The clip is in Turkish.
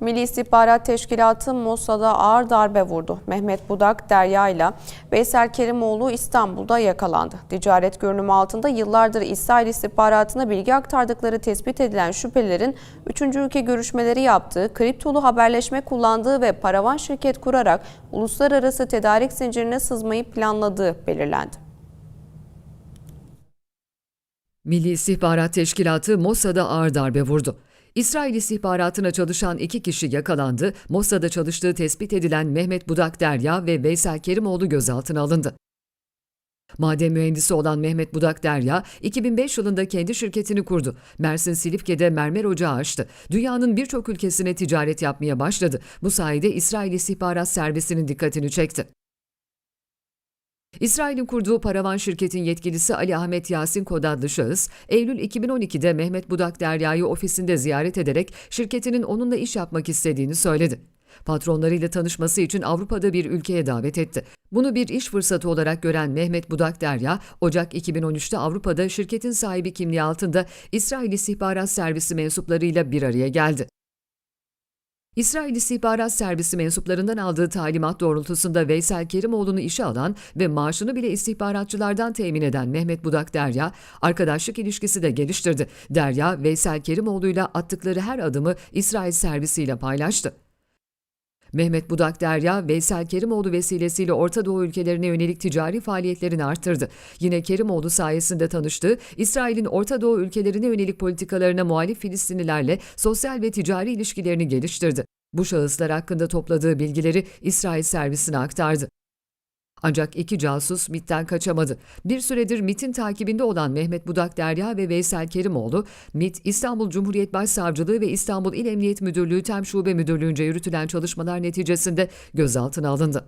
Milli İstihbarat Teşkilatı Mossad'a ağır darbe vurdu. Mehmet Budak Derya ile Veysel Kerimoğlu İstanbul'da yakalandı. Ticaret görünümü altında yıllardır İsrail istihbaratına bilgi aktardıkları tespit edilen şüphelilerin 3. ülke görüşmeleri yaptığı, kriptolu haberleşme kullandığı ve paravan şirket kurarak uluslararası tedarik zincirine sızmayı planladığı belirlendi. Milli İstihbarat Teşkilatı Mossad'a ağır darbe vurdu. İsrail istihbaratına çalışan iki kişi yakalandı, Mossad'da çalıştığı tespit edilen Mehmet Budak Derya ve Veysel Kerimoğlu gözaltına alındı. Maden mühendisi olan Mehmet Budak Derya, 2005 yılında kendi şirketini kurdu. Mersin Silifke'de mermer ocağı açtı. Dünyanın birçok ülkesine ticaret yapmaya başladı. Bu sayede İsrail İstihbarat Servisi'nin dikkatini çekti. İsrail'in kurduğu paravan şirketin yetkilisi Ali Ahmet Yasin Kod adlı şahıs, Eylül 2012'de Mehmet Budak Derya'yı ofisinde ziyaret ederek şirketinin onunla iş yapmak istediğini söyledi. Patronlarıyla tanışması için Avrupa'da bir ülkeye davet etti. Bunu bir iş fırsatı olarak gören Mehmet Budak Derya, Ocak 2013'te Avrupa'da şirketin sahibi kimliği altında İsrail İstihbarat Servisi mensuplarıyla bir araya geldi. İsrail İstihbarat Servisi mensuplarından aldığı talimat doğrultusunda Veysel Kerimoğlu'nu işe alan ve maaşını bile istihbaratçılardan temin eden Mehmet Budak Derya, arkadaşlık ilişkisi de geliştirdi. Derya, Veysel Kerimoğlu'yla attıkları her adımı İsrail servisiyle paylaştı. Mehmet Budak Derya, Veysel Kerimoğlu vesilesiyle Orta Doğu ülkelerine yönelik ticari faaliyetlerini arttırdı. Yine Kerimoğlu sayesinde tanıştığı İsrail'in Orta Doğu ülkelerine yönelik politikalarına muhalif Filistinlilerle sosyal ve ticari ilişkilerini geliştirdi. Bu şahıslar hakkında topladığı bilgileri İsrail servisine aktardı. Ancak iki casus MIT'ten kaçamadı. Bir süredir MIT'in takibinde olan Mehmet Budak Derya ve Veysel Kerimoğlu, MIT, İstanbul Cumhuriyet Başsavcılığı ve İstanbul İl Emniyet Müdürlüğü Tem Şube Müdürlüğü'nce yürütülen çalışmalar neticesinde gözaltına alındı.